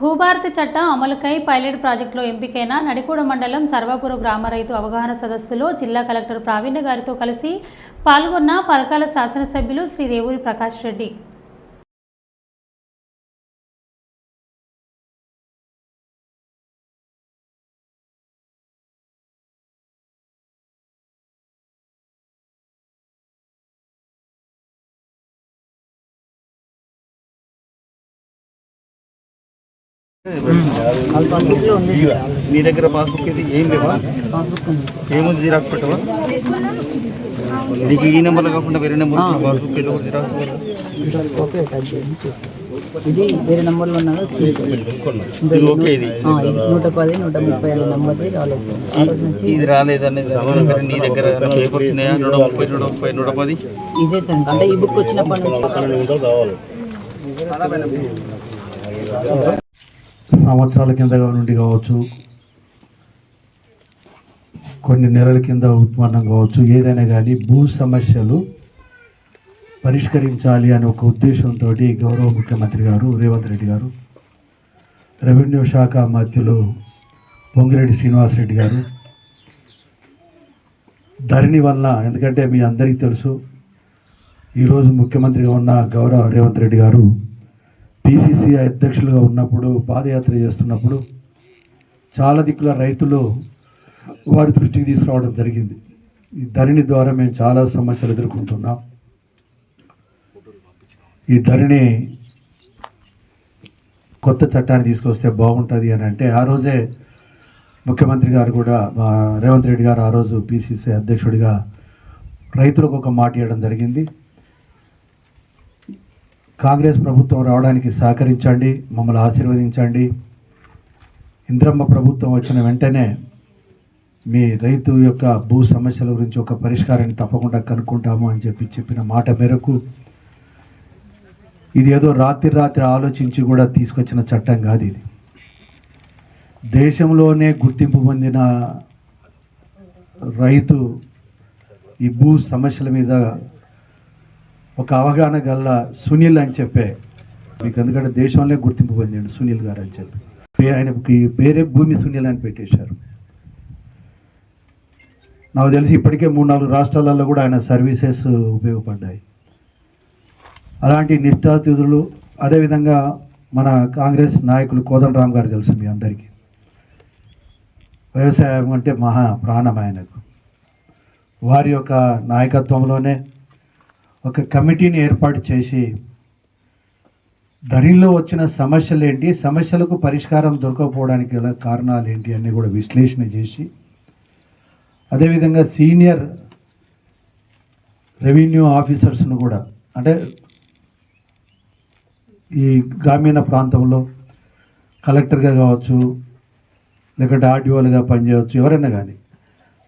భూభారతి చట్టం అమలుకై పైలట్ ప్రాజెక్టులో ఎంపికైన నడికూడ మండలం సర్వాపుర గ్రామ రైతు అవగాహన సదస్సులో జిల్లా కలెక్టర్ ప్రావీణ్య గారితో కలిసి పాల్గొన్న పరకాల శాసనసభ్యులు శ్రీ రేవూరి ప్రకాష్ రెడ్డి. నీ దగ్గర పాస్బుక్ ఇది ఏం లేవా? ఏముంది జిరాక్స్ పెట్టవా? నీకు ఈ నెంబర్లో కాకుండా వేరే నెంబర్ పాస్బుక్ ఏదో జిరాక్స్ ఇది వేరే నెంబర్లో ఉన్నదో ఇది ఓకే నూట పది నూట ముప్పై అనే నెంబర్ది రాలేదు. ఇది నీ దగ్గర పేపర్స్ ఉన్నాయా? నూట ముప్పై నూట ముప్పై నూట పది? ఇదే సార్. అంటే ఈ బుక్ వచ్చినప్పటి నుంచి సంవత్సరాల కింద నుండి కావచ్చు కొన్ని నెలల కింద ఉత్పన్నం కావచ్చు ఏదైనా కానీ భూ సమస్యలు పరిష్కరించాలి అనే ఒక ఉద్దేశంతో గౌరవ ముఖ్యమంత్రి గారు రేవంత్ రెడ్డి గారు రెవెన్యూ శాఖ మధ్యలో పొంగిరెడ్డి శ్రీనివాసరెడ్డి గారు ధరణి వల్ల ఎందుకంటే మీ అందరికీ తెలుసు ఈరోజు ముఖ్యమంత్రిగా ఉన్న గౌరవ రేవంత్ రెడ్డి గారు పిసిసి అధ్యక్షులుగా ఉన్నప్పుడు పాదయాత్ర చేస్తున్నప్పుడు చాలా దిక్కుల రైతులు వారి దృష్టికి తీసుకురావడం జరిగింది. ఈ ధరణి ద్వారా మేము చాలా సమస్యలు ఎదుర్కొంటున్నాం. ఈ ధరణి కొత్త చట్టాన్ని తీసుకొస్తే బాగుంటుంది అని అంటే ఆ రోజే ముఖ్యమంత్రి గారు కూడా రేవంత్ రెడ్డి గారు ఆ రోజు పిసిసి అధ్యక్షుడిగా రైతులకు ఒక మాట ఇవ్వడం జరిగింది. కాంగ్రెస్ ప్రభుత్వం రావడానికి సహకరించండి మమ్మల్ని ఆశీర్వదించండి. ఇంద్రమ్మ ప్రభుత్వం వచ్చిన వెంటనే మీ రైతు యొక్క భూ సమస్యల గురించి ఒక పరిష్కారాన్ని తప్పకుండా కనుక్కుంటాము అని చెప్పి చెప్పిన మాట మేరకు ఇది ఏదో రాత్రి రాత్రి ఆలోచించి కూడా తీసుకొచ్చిన చట్టం కాదు ఇది. దేశంలోనే గుర్తింపు పొందిన రైతు ఈ భూ సమస్యల మీద ఒక అవగాహన గల్ల సునీల్ అని చెప్పే మీకు ఎందుకంటే దేశంలో గుర్తింపు పొందిండు సునీల్ గారు అని చెప్పి. ఆయనకి పేరే భూమి సునీల్ అని పెట్టేశారు. నాకు తెలిసి ఇప్పటికే మూడు నాలుగు రాష్ట్రాలలో కూడా ఆయన సర్వీసెస్ ఉపయోగపడ్డాయి. అలాంటి నిష్ఠాతిథులు అదేవిధంగా మన కాంగ్రెస్ నాయకులు కోదండరామ్ గారు తెలుసు మీ అందరికీ. వ్యవసాయం అంటే మహా ప్రాణం ఆయనకు. వారి యొక్క నాయకత్వంలోనే ఒక కమిటీని ఏర్పాటు చేసి ధరణిలో వచ్చిన సమస్యలు ఏంటి? సమస్యలకు పరిష్కారం దొరకకపోవడానికి గల కారణాలు ఏంటి అన్నీ కూడా విశ్లేషణ చేసి అదేవిధంగా సీనియర్ రెవెన్యూ ఆఫీసర్స్ను కూడా అంటే ఈ గ్రామీణ ప్రాంతంలో కలెక్టర్గా కావచ్చు లేకుంటే ఆర్డీఓలుగా పనిచేయవచ్చు ఎవరైనా కానీ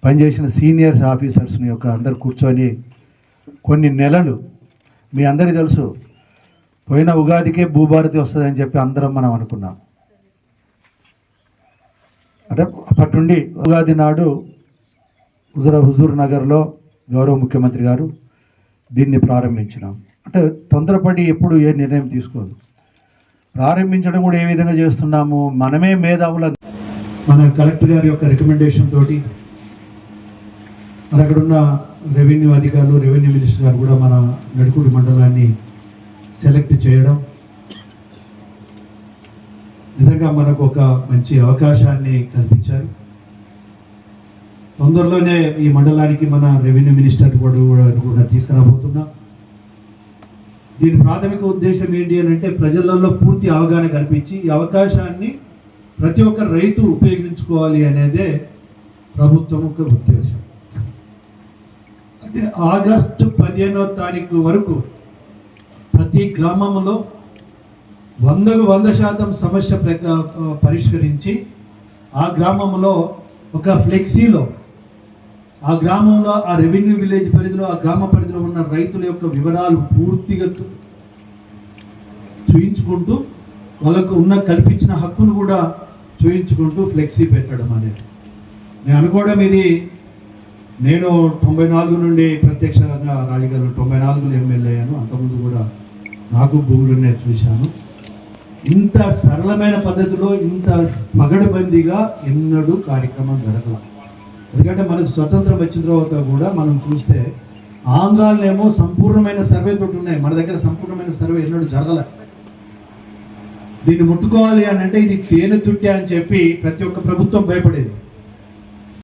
పనిచేసిన సీనియర్స్ ఆఫీసర్స్ని యొక్క అందరు కూర్చొని కొన్ని నెలలు మీ అందరికీ తెలుసు పోయిన ఉగాదికే భూభారతి వస్తుందని చెప్పి అందరం మనం అనుకున్నాం. అంటే అప్పటి నుండి ఉగాది నాడు హుజుర హుజూర్ నగర్లో గౌరవ ముఖ్యమంత్రి గారు దీన్ని ప్రారంభించినాం. అంటే తొందరపడి ఎప్పుడు ఏ నిర్ణయం తీసుకోదు. ప్రారంభించడం కూడా ఏ విధంగా చేస్తున్నాము? మనమే మేధావుల మన కలెక్టర్ గారి యొక్క రికమెండేషన్ తోటి మరి అక్కడ ఉన్న రెవెన్యూ అధికారులు రెవెన్యూ మినిస్టర్ గారు కూడా మన నడుకుడి మండలాన్ని సెలెక్ట్ చేయడం. నిజంగా మనకు ఒక మంచి అవకాశాన్ని కల్పించారు. తొందరలోనే ఈ మండలానికి మన రెవెన్యూ మినిస్టర్ కూడా కూడా తీసుకురాబోతున్నాం. దీని ప్రాథమిక ఉద్దేశం ఏంటి అని అంటే ప్రజలలో పూర్తి అవగాహన కల్పించి ఈ అవకాశాన్ని ప్రతి ఒక్క రైతు ఉపయోగించుకోవాలి అనేదే ప్రభుత్వం యొక్క ఉద్దేశం. ఆగస్టు పదిహేనో తారీఖు వరకు ప్రతి గ్రామంలో వందకు వంద శాతం సమస్య ప్రక పరిష్కరించి ఆ గ్రామంలో ఒక ఫ్లెక్సీలో ఆ గ్రామంలో ఆ రెవెన్యూ విలేజ్ పరిధిలో ఆ గ్రామ పరిధిలో ఉన్న రైతుల యొక్క వివరాలు పూర్తిగా చూయించుకుంటూ వాళ్ళకు ఉన్న కల్పించిన హక్కును కూడా చూయించుకుంటూ ఫ్లెక్సీ పెట్టడం అనేది. నేను అనుకోవడం ఇది నేను తొంభై నాలుగు నుండి ప్రత్యక్షంగా రాజకీయాలు తొంభై నాలుగులో ఎమ్మెల్యే అయ్యాను. అంతకుముందు కూడా నాకు భూములునే చూశాను. ఇంత సరళమైన పద్ధతిలో ఇంత పగడబందీగా ఎన్నడూ కార్యక్రమం జరగల. ఎందుకంటే మనకు స్వతంత్రం వచ్చిన తర్వాత కూడా మనం చూస్తే ఆంధ్రాలోనేమో సంపూర్ణమైన సర్వే తోటి ఉన్నాయి. మన దగ్గర సంపూర్ణమైన సర్వే ఎన్నడూ జరగలే. దీన్ని ముట్టుకోవాలి అని అంటే ఇది తేనె తుట్టె అని చెప్పి ప్రతి ఒక్క ప్రభుత్వం భయపడేది.